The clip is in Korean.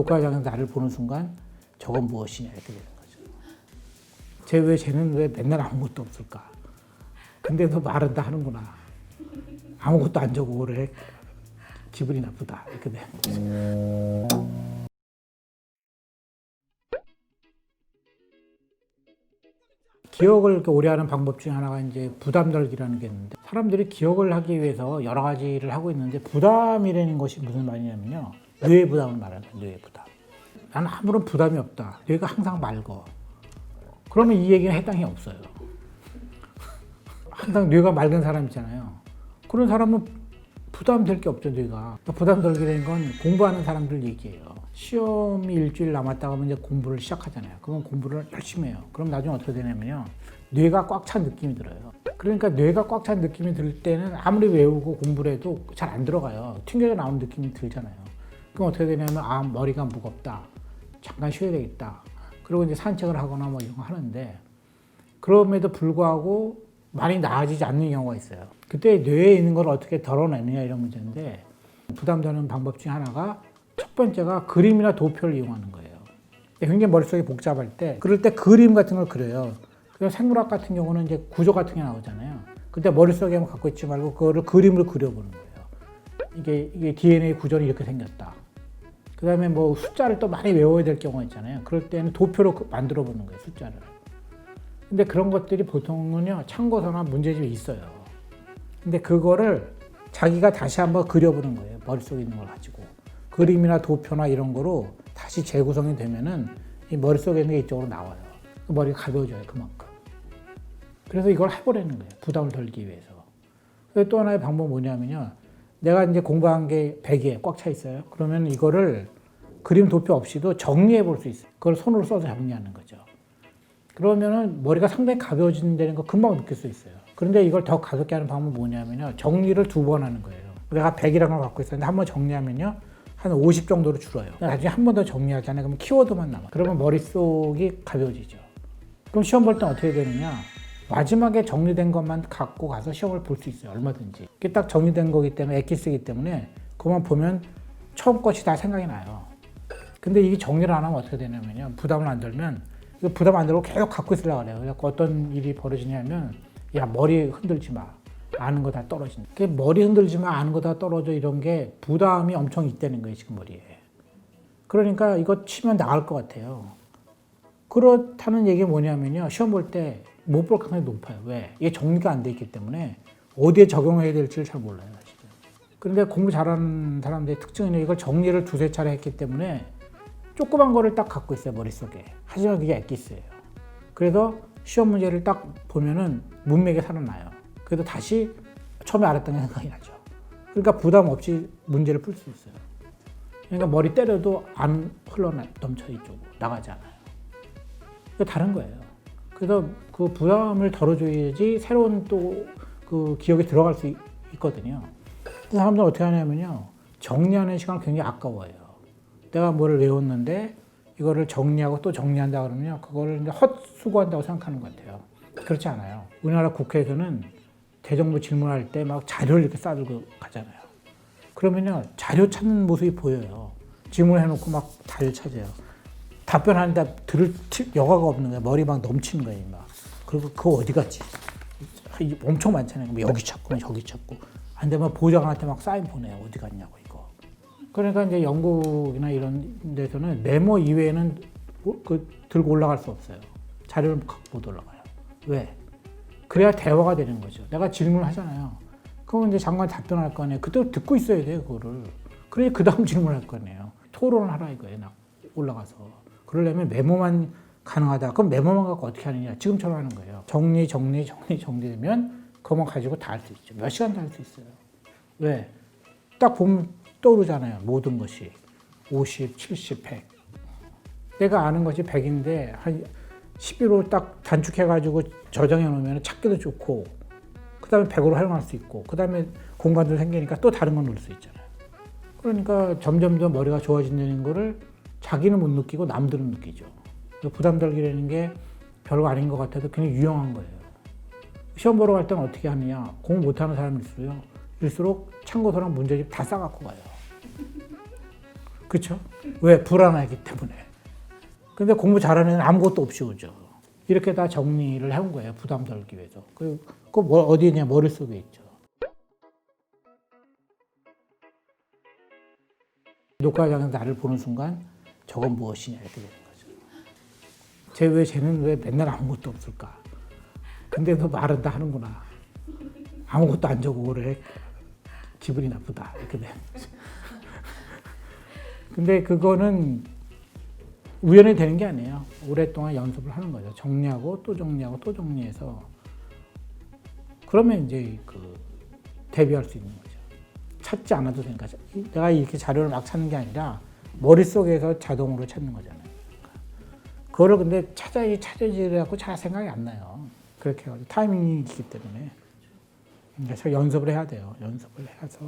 녹화장에서 나를 보는 순간 저건 무엇이냐 이렇게 되는 거죠. 쟤왜 쟤는 왜 맨날 아무것도 없을까? 근데도 말은 다 하는구나. 아무것도 안 적고 그래. 기분이 나쁘다 이렇게 되는 거죠. 기억을 오래 하는 방법 중에 하나가 이제 부담 덜기라는 게 있는데 사람들이 기억을 하기 위해서 여러 가지를 하고 있는데 부담이라는 것이 무슨 말이냐면요 뇌의 부담을 말하는 뇌의 부담. 나는 아무런 부담이 없다. 뇌가 항상 맑어. 그러면 이 얘기는 해당이 없어요. 항상 뇌가 맑은 사람 있잖아요. 그런 사람은 부담될 게 없죠 뇌가. 부담 덜기라는 건 공부하는 사람들 얘기예요. 시험이 일주일 남았다가 하면 이제 공부를 시작하잖아요. 그러면 공부를 열심히 해요. 그럼 나중에 어떻게 되냐면요. 뇌가 꽉 찬 느낌이 들어요. 그러니까 뇌가 꽉 찬 느낌이 들 때는 아무리 외우고 공부를 해도 잘 안 들어가요. 튕겨져 나오는 느낌이 들잖아요 그럼 어떻게 되냐면 아 머리가 무겁다 잠깐 쉬어야 되겠다 그리고 이제 산책을 하거나 뭐 이런 거 하는데 그럼에도 불구하고 많이 나아지지 않는 경우가 있어요. 그때 뇌에 있는 걸 어떻게 덜어내느냐 이런 문제인데 부담되는 방법 중에 하나가 첫 번째가 그림이나 도표를 이용하는 거예요. 굉장히 머릿속이 복잡할 때 그럴 때 그림 같은 걸 그려요. 그래서 생물학 같은 경우는 이제 구조 같은 게 나오잖아요. 그때 머릿속에만 갖고 있지 말고 그거를 그림으로 그려보는 거예요. 이게, 이게 DNA 구조는 이렇게 생겼다. 그 다음에 뭐 숫자를 또 많이 외워야 될 경우가 있잖아요. 그럴 때는 도표로 그- 만들어 보는 거예요, 숫자를. 근데 그런 것들이 보통은요, 참고서나 문제집이 있어요. 근데 그거를 자기가 다시 한번 그려보는 거예요. 머릿속에 있는 걸 가지고. 그림이나 도표나 이런 거로 다시 재구성이 되면은 이 머릿속에 있는 게 이쪽으로 나와요. 그 머리가 가벼워져요, 그만큼. 그래서 이걸 해보라는 거예요. 부담을 덜기 위해서. 또 하나의 방법은 뭐냐면요. 내가 이제 공부한 게 100에 꽉 차 있어요. 그러면 이거를 그림 도표 없이도 정리해 볼 수 있어요. 그걸 손으로 써서 정리하는 거죠. 그러면은 머리가 상당히 가벼워진다는 거 금방 느낄 수 있어요. 그런데 이걸 더 가볍게 하는 방법은 뭐냐면요. 정리를 두 번 하는 거예요. 내가 100이라는 걸 갖고 있었는데 한 번 정리하면요. 한 50 정도로 줄어요. 나중에 한 번 더 정리하잖아요. 그러면 키워드만 남아. 그러면 머릿속이 가벼워지죠. 그럼 시험 볼땐 어떻게 되느냐? 마지막에 정리된 것만 갖고 가서 시험을 볼 수 있어요. 얼마든지. 이게 딱 정리된 거기 때문에 엑기스기 때문에 그만 보면 처음 것이 다 생각이 나요. 근데 이게 정리를 안 하면 어떻게 되냐면요. 부담을 안 들면 이거 부담 안 들고 계속 갖고 있으려고 그래요. 그래서 어떤 일이 벌어지냐면 야 머리 흔들지 마. 아는 거 다 떨어진다. 그 머리 흔들지 마. 아는 거 다 떨어져 이런 게 부담이 엄청 있다는 거예요. 지금 머리에. 그러니까 이거 치면 나갈 것 같아요. 그렇다는 얘기가 뭐냐면요. 시험 볼 때 못 볼 가능성이 높아요. 왜? 이게 정리가 안 돼 있기 때문에 어디에 적용해야 될지를 잘 몰라요. 사실은. 그런데 공부 잘하는 사람들의 특징은 이걸 정리를 두세 차례 했기 때문에 조그만 거를 딱 갖고 있어요. 머릿속에. 하지만 그게 엑기스예요. 그래서 시험 문제를 딱 보면은 문맥에 살아나요. 그래도 다시 처음에 알았던 게 생각이 나죠. 그러니까 부담 없이 문제를 풀 수 있어요. 그러니까 머리 때려도 안 흘러 넘쳐 이쪽으로 나가지 않아요. 그 다른 거예요. 그래서 그 부담을 덜어줘야지 새로운 또 그 기억에 들어갈 수 있- 있거든요. 그 사람들은 어떻게 하냐면요. 정리하는 시간을 굉장히 아까워해요. 내가 뭐를 외웠는데 이거를 정리하고 또 정리한다 그러면요. 그거를 이제 헛수고한다고 생각하는 것 같아요. 그렇지 않아요. 우리나라 국회에서는 대정부 질문할 때 막 자료를 이렇게 싸들고 가잖아요. 그러면요. 자료 찾는 모습이 보여요. 질문해놓고 막 자료 찾아요. 답변하는데 들을 티- 여가가 없는 거야. 머리 막 넘치는 거예요. 막. 그리고 그거 어디 갔지? 이- 엄청 많잖아요. 뭐 여기 찾고 저기 찾고. 안 되면 보좌관한테 막 사인 보내요. 어디 갔냐고 이거. 그러니까 이제 영국이나 이런 데서는 메모 이외에는 뭐- 그 들고 올라갈 수 없어요. 자료를 못 올라가요. 왜? 그래야 대화가 되는 거죠. 내가 질문을 하잖아요. 그러면 이제 장관 답변할 거 아니에요. 그때 듣고 있어야 돼요, 그거를. 그래야 그 다음 질문할 거 아니에요. 토론을 하라 이거예요, 나 올라가서. 그러려면 메모만 가능하다. 그럼 메모만 갖고 어떻게 하느냐. 지금처럼 하는 거예요. 정리, 정리, 정리, 정리되면 그것만 가지고 다 할 수 있죠. 몇 시간 다 할 수 있어요. 왜? 딱 보면 떠오르잖아요. 모든 것이. 50, 70, 100. 내가 아는 것이 100인데 한 11호 딱 단축해가지고 저장해 놓으면 찾기도 좋고 그 다음에 100으로 활용할 수 있고 그 다음에 공간도 생기니까 또 다른 건 넣을 수 있잖아요. 그러니까 점점 더 머리가 좋아진다는 거를 자기는 못 느끼고 남들은 느끼죠. 그래서 부담 덜기라는 게 별거 아닌 것 같아도 굉장히 유용한 거예요. 시험 보러 갈 때는 어떻게 하느냐. 공부 못하는 사람일수록 일수록 참고서랑 문제집 다 싸갖고 가요. 그렇죠? 왜 불안하기 때문에. 근데 공부 잘하는 애는 아무것도 없이 오죠. 이렇게 다 정리를 해온 거예요. 부담 덜기 위해서. 그, 그 뭐, 어디냐 머릿속에 있죠. 녹화장에서 나를 보는 순간 저건 무엇이냐 이렇게 되는 거죠. 쟤왜 쟤는 왜 맨날 아무것도 없을까? 근데 너 말은 다 하는구나. 아무것도 안 적고 그래. 기분이 나쁘다. 이렇게 되는 거죠. 근데 그거는 우연히 되는 게 아니에요. 오랫동안 연습을 하는 거죠. 정리하고 또 정리하고 또 정리해서 그러면 이제 그 데뷔할 수 있는 거죠. 찾지 않아도 되니까 내가 이렇게 자료를 막 찾는 게 아니라 머릿속에서 자동으로 찾는 거잖아요. 그거를 근데 찾아야지 갖고 잘 생각이 안 나요. 그렇게 해가지고 타이밍이 있기 때문에 그래서 연습을 해야 돼요. 연습을 해서